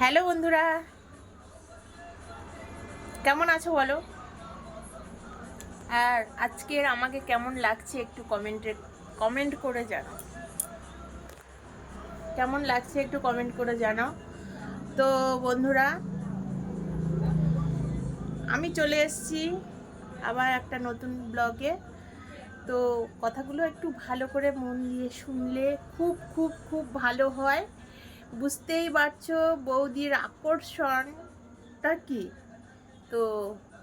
Hello বন্ধুরা। কেমন আছো বলো? আর আজকের আমাকে কেমন লাগছে একটু কমেন্টে কমেন্ট করে জানাও। কেমন লাগছে একটু কমেন্ট করে জানাও। তো বন্ধুরা, আমি চলে এসেছি আবার একটা নতুন ব্লগে তো কথাগুলো একটু ভালো করে মন দিয়ে শুনলে খুব খুব খুব ভালো হয়। বুঝতেই পারছ, বৌদির আকর্ষণটা কি? তো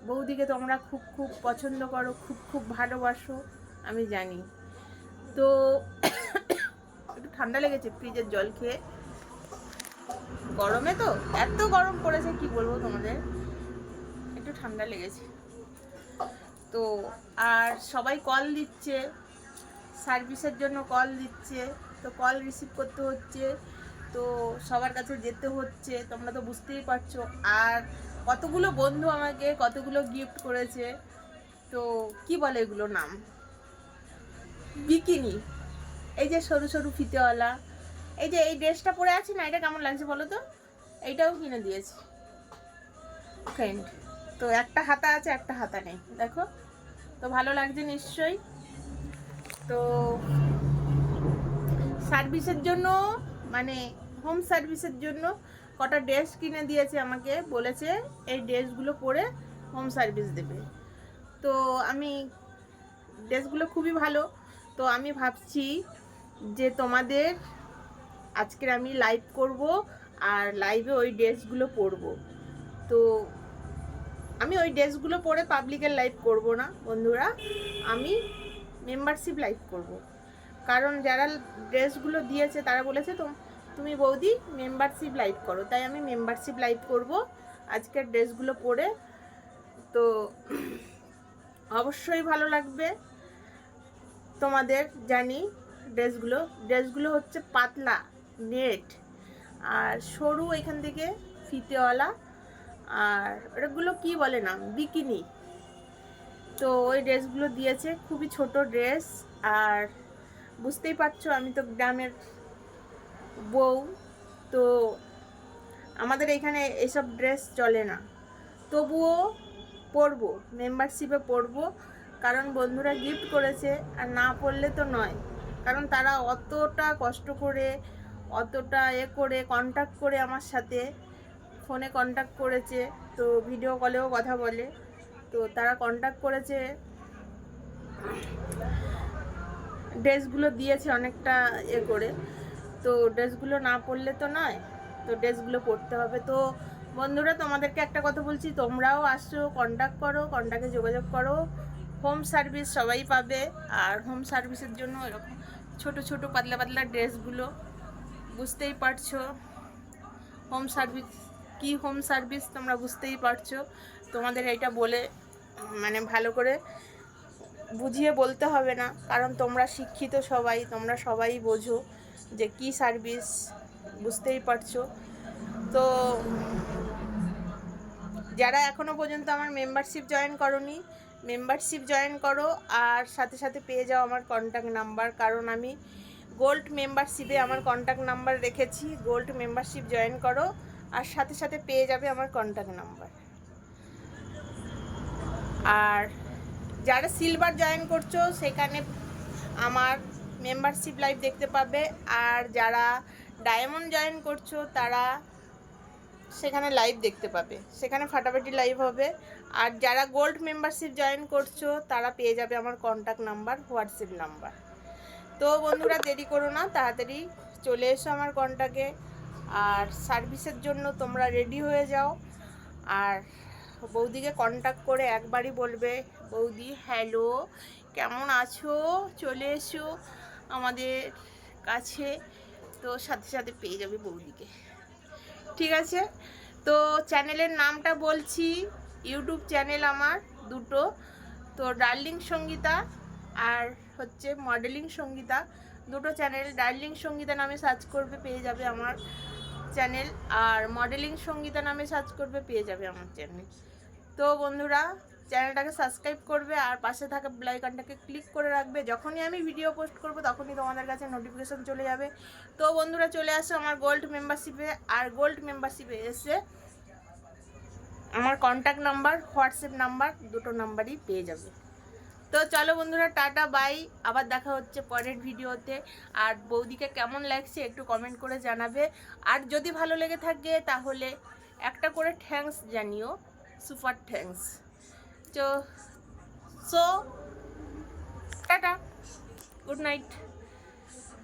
বৌদিকে তোমরা খুব খুব পছন্দ করো, খুব খুব ভালোবাসো, আমি জানি। তো একটু ঠান্ডা লেগেছে ফ্রিজের জল খেয়ে। গরমে তো? এত গরম পড়েছে, কি বলব তোমাদের? একটু ঠান্ডা লেগেছে। তো আর সবাই কল দিচ্ছে সার্ভিসের জন্য কল দিচ্ছে, তো কল রিসিভ করতে হচ্ছে। তো সবার কাছে যেতে হচ্ছে, তোমরা তো বুঝতেই পারছ। আর কতগুলো বন্ধু আমাকে কতগুলো গিফট করেছে, তো কি বলে এগুলো নাম? বিকিনি। এই যে সরু সরু ফিতেওয়ালা। এই যে এই ড্রেসটা পরে আছি না, এটা কেমন লাগছে বলো তো? এইটাও কিনে দিয়েছি। ফ্রেন্ড তো একটা হাতা আছে, একটা হাতা নেই। দেখো, তো ভালো লাগছে নিশ্চয়ই। তো সার্ভিসের জন্য মানে হোম সার্ভিসের জন্য কটা ড্রেস কিনে দিয়েছে আমাকে, বলেছে এই ড্রেসগুলো পরে হোম সার্ভিস দেবে। তো আমি, ড্রেসগুলো খুবই ভালো। তো আমি ভাবছি যে তোমাদের আজকের আমি লাইভ করব আর লাইভে ওই ড্রেসগুলো পরবো। তো আমি ওই ড্রেসগুলো পরে পাবলিকের লাইভ করব না, বন্ধুরা। আমি মেম্বারশিপ লাইভ করব। কারণ যারা ড্রেসগুলো দিয়েছে, তারা বলেছে তো তুমি বৌদি মেম্বারশিপ লাইভ করো। তাই আমি মেম্বারশিপ লাইভ করব আজকের ড্রেসগুলো পরে। তো অবশ্যই ভালো লাগবে তোমাদের জানি ড্রেসগুলো। ড্রেসগুলো হচ্ছে পাতলা, নেট আর সরু এখান থেকে ফিতেওয়ালা আর ওটাগুলো কি বলে না বিকিনি। তো ওই ড্রেসগুলো দিয়েছে। খুবই ছোট ড্রেস আর বুঝতেই পারছ আমি তো গ্রামের বউ, তো আমাদের এখানে এসব ড্রেস চলে না। তবুও পরবো মেম্বারশিপে পরবো, কারণ বন্ধুরা গিফট করেছে, আর না পড়লে তো নয়। কারণ তারা অতটা কষ্ট করে, অতটা এ করে কন্ট্যাক্ট করে আমার সাথে ফোনে কন্ট্যাক্ট করেছে, তো ভিডিও কলেও কথা বলে, তো তারা কন্ট্যাক্ট করেছে। ড্রেসগুলো দিয়েছে অনেকটা এ করে। তো ড্রেসগুলো না পরলে তো নয়, তো ড্রেসগুলো পরতে হবে। তো বন্ধুরা, তোমাদেরকে একটা কথা বলছি, তোমরাও আসছো কন্ট্যাক্ট করো কন্ট্যাক্টে যোগাযোগ করো। হোম সার্ভিস সবাই পাবে, আর হোম সার্ভিসের জন্য এরকম ছোট ছোট পাতলা পাতলা ড্রেসগুলো, বুঝতেই পারছ। হোম সার্ভিস কি হোম সার্ভিস তোমরা বুঝতেই পারছ। তোমাদের এটা বলে মানে ভালো করে বুঝিয়ে বলতে হবে না। কারণ তোমরা শিক্ষিত সবাই, তোমরা সবাই বোঝো যে কি সার্ভিস বুঝতেই পারছ। তো যারা এখনও পর্যন্ত আমার মেম্বারশিপ জয়েন করনি মেম্বারশিপ জয়েন করো আর সাথে সাথে পেয়ে যাও আমার কন্ট্যাক্ট নাম্বার কারণ আমি গোল্ড মেম্বারশিপে আমার কন্ট্যাক্ট নাম্বার রেখেছি গোল্ড মেম্বারশিপ জয়েন করো আর সাথে সাথে পেয়ে যাবে আমার কন্ট্যাক্ট নাম্বার আর যারা সিলভার জয়েন করছ, সেখানে আমার মেম্বারশিপ লাইভ দেখতে পাবে। আর যারা ডায়মন্ড জয়েন করছ, তারা সেখানে লাইভ দেখতে পাবে। সেখানে ফাটাফাটি লাইভ হবে। আর যারা গোল্ড মেম্বারশিপ জয়েন করছ, তারা পেয়ে যাবে আমার কন্ট্যাক্ট নাম্বার হোয়াটসঅ্যাপ নাম্বার তো বন্ধুরা, দেরি করো না, তাড়াতাড়ি চলে এসো আমার কন্ট্যাক্টে আর সার্ভিসের জন্য তোমরা রেডি হয়ে যাও। আর বৌদিকে কন্ট্যাক্ট করে একবারই বলবে বৌদি, হ্যালো, কেমন আছো? চলে এসো আমাদের কাছে। তো সাথে সাথে পেয়ে যাবে বৌদিকে। ঠিক আছে? তো চ্যানেলের নামটা বলছি, ইউটিউব চ্যানেল আমার দুটো। তো ডার্লিং সঙ্গীতা আর হচ্ছে মডেলিং সঙ্গীতা। দুটো চ্যানেল, ডার্লিং সঙ্গীতা নামে সার্চ করবে, পেয়ে যাবে আমার চ্যানেল। আর মডেলিং সঙ্গীতা নামে সার্চ করবে, পেয়ে যাবে আমার চ্যানেল। তো বন্ধুরা চ্যানেলটাকে সাবস্ক্রাইব করবে আর পাশে থাকা বেলাইকনটাকে ক্লিক করে রাখবে। যখনই আমি ভিডিও পোস্ট করব, তখনই তোমাদের কাছে নোটিফিকেশন চলে যাবে। তো বন্ধুরা, চলে আসো আমার গোল্ড মেম্বারশিপে আর গোল্ড মেম্বারশিপে এসে আমার কন্ট্যাক্ট নাম্বার হোয়াটসঅ্যাপ নাম্বার দুটো নাম্বারই পেয়ে যাবে। তো চলো বন্ধুরা, টাটা বাই আবার দেখা হচ্ছে পরের ভিডিওতে আর বৌদিকে কেমন লাগছে একটু কমেন্ট করে জানাবে। আর যদি ভালো লেগে থাকে, তাহলে একটা করে থ্যাঙ্কস জানিও। সুপার থ্যাঙ্কস তো সো টাটা গুড নাইট